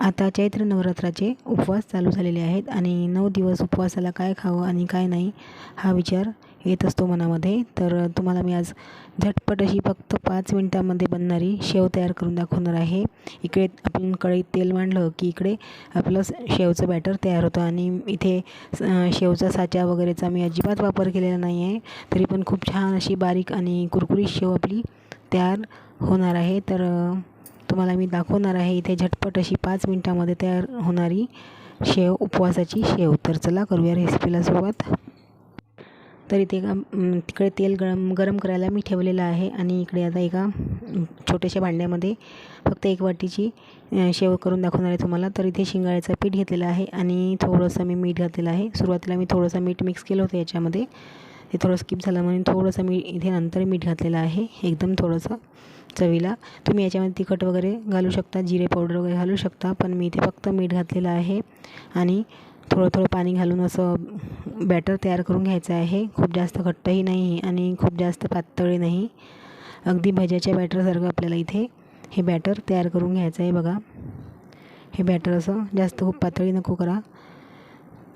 आता चैत्र नवरात्राचे उपवास चालू झालेले आहेत आणि नऊ दिवस उपवासाला काय खावं आणि काय नाही हा विचार येत असतो मनामध्ये. तर तुम्हाला मी आज झटपट अशी फक्त पाच मिनटामध्ये बनणारी शेव तयार करून दाखवणार आहे. इकडे आपण कढईत तेल मांडलं की इकडे आपलं शेवचं बॅटर तयार होतं आणि इथे शेवचा साचा वगैरेचा मी अजिबात वापर केलेला नाही आहे तरी पण खूप छान अशी बारीक आणि कुरकुरीत शेव आपली तयार होणार आहे. तर तुम्हाला मी दाखवणार आहे. इथे झटपट अशी पाच मिनटामध्ये तयार होणारी शेव उपवासाची शेव. तर चला करूया रेसिपीला सुरुवात. तर इथे का तिकडे तेल गरम गरम करायला मी ठेवलेलं आहे आणि इकडे आता एका छोट्याशा भांड्यामध्ये फक्त एक वाटीची शेव करून दाखवणार आहे तुम्हाला. तर इथे शिंगाळ्याचं पीठ घेतलेलं आहे आणि थोडंसं मी मीठ घातलेलं आहे. सुरुवातीला मी थोडंसं मीठ मिक्स केलं होतं याच्यामध्ये. ते थोडं स्किप झालं म्हणून थोडंसं मी इथे नंतर मीठ घातलेलं आहे. एकदम थोडंसं चवीला. तुम्ही याच्यामध्ये तिखट वगैरे घालू शकता जिरे पावडर वगैरे घालू शकता पण मी इथे फक्त मीठ घातलेलं आहे. आणि थोडं थोडं पाणी घालून असं बॅटर तयार करून घ्यायचं आहे. खूप जास्त घट्टही नाही आणि खूप जास्त पातळी नाही. अगदी भज्याच्या बॅटरसारखं आपल्याला इथे हे बॅटर तयार करून घ्यायचं आहे बघा. हे बॅटर असं जास्त खूप पातळी नको करा.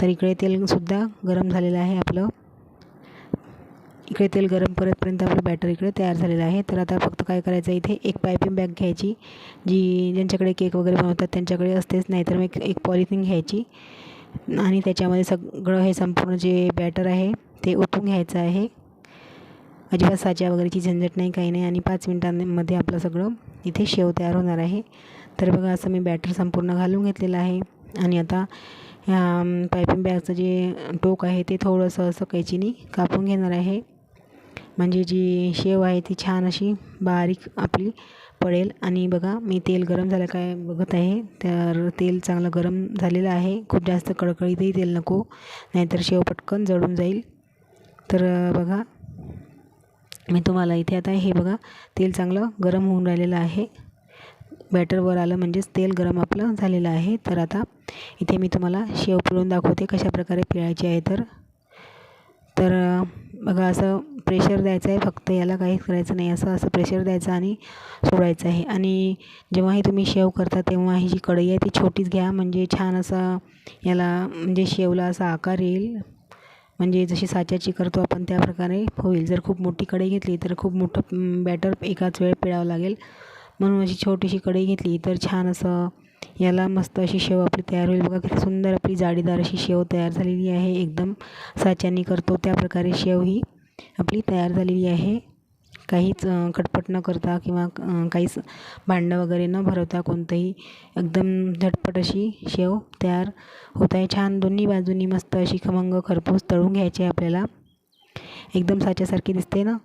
तर इकडे तेलसुद्धा गरम झालेलं आहे आपलं. इकडे तेल गरम करेपर्यंत आपलं बॅटर इकडे तयार झालेलं आहे. तर आता फक्त काय करायचं इथे एक पायपिंग बॅग घ्यायची जी ज्यांच्याकडे केक वगैरे बनवतात त्यांच्याकडे असतेच नाही तर मग एक पॉलिथिन घ्यायची. आणि त्याच्यामध्ये सगळं हे संपूर्ण जे बॅटर आहे ते ओतून घ्यायचं आहे. अजिबात साच्या वगैरेची झंझट नाही काही नाही. आणि पाच मिनटांमध्ये आपलं सगळं इथे शेव तयार होणार आहे. तर बघा असं मी बॅटर संपूर्ण घालून घेतलेलं आहे. आणि आता ह्या पायपिंग बॅगचं जे टोक आहे ते थोडंसं असं कैचीनी कापून घेणार आहे. म्हणजे जी शेव आहे ती छान अशी बारीक आपली पडेल. आणि बघा मी तेल गरम झालं काय बघत आहे. तर तेल चांगलं गरम झालेलं आहे. खूप जास्त कडकडीतही तेल नको नाहीतर शेव पटकन जळून जाईल. तर बघा मी तुम्हाला इथे आता हे बघा तेल चांगलं गरम होऊन राहिलेलं आहे. बॅटरवर आलं म्हणजेच तेल गरम आपलं झालेलं आहे. तर आता इथे मी तुम्हाला शेव पिळून दाखवते कशाप्रकारे पिळायची आहे. तर तर बघा असं प्रेशर द्यायचं आहे फक्त याला काहीच करायचं नाही. असं असं प्रेशर द्यायचं आणि सोडायचं आहे. आणि जेव्हाही तुम्ही शेव करता तेव्हा ही जी कढई आहे ती छोटीच घ्या. म्हणजे छान असं याला म्हणजे शेवला असा आकार येईल. म्हणजे जशी साच्याची करतो आपण त्या प्रकारे होईल. जर खूप मोठी कढई घेतली तर खूप मोठं बॅटर एकाच वेळ पिळावं लागेल. म्हणून अशी छोटीशी कढई घेतली तर छान असं याला मस्त अशी शेव आपली तयार होईल. बघा किती सुंदर आपली जाडीदार अशी शेव तयार झालेली आहे. एकदम साच्याने करतो. त्या प्रकारे शेव ही आपली तयार झालेली आहे. काहीच खटपट न करता किंवा काहीच भांडं वगैरे न भरवता कोणतंही एकदम झटपट अशी शेव तयार होत आहे. छान दोन्ही बाजूनी मस्त अशी खमंग खरपूस तळून घ्यायची आहे आपल्याला. एकदम साच्यासारखी दिसते ना?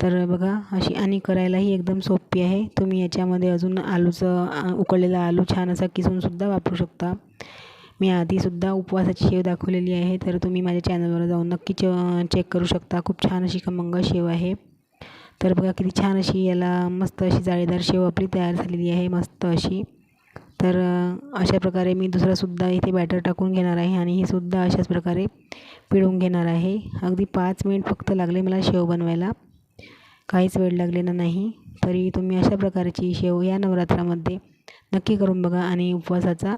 तर बघा अशी आणि करायलाही एकदम सोपी आहे. तुम्ही याच्यामध्ये अजून आलूचं उकळलेला आलू छान असा किसूनसुद्धा वापरू शकता. मी आधीसुद्धा उपवासाची शेव दाखवलेली आहे तर तुम्ही माझ्या चॅनलवर जाऊन नक्की च चेक करू शकता. खूप छान अशी खमंग शेव आहे. तर बघा किती छान अशी याला मस्त अशी जाळीदार शेव आपली तयार झालेली आहे मस्त अशी. तर अशा प्रकारे मी दुसरासुद्धा इथे बॅटर टाकून घेणार आहे आणि ही सुद्धा अशाच प्रकारे पिळून घेणार आहे. अगदी पाच मिनिट फक्त लागले मला शेव बनवायला. काहीच वेळ लागलेला नाही. तरी तुम्ही अशा प्रकारची शेव या नवरात्रामध्ये नक्की करून बघा आणि उपवासाचा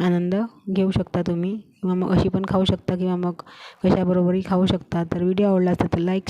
आनंद घेऊ शकता तुम्ही. किंवा मग अशी पण खाऊ शकता किंवा मग कशाबरोबरही खाऊ शकता. तर व्हिडिओ आवडला असेल तर लाईक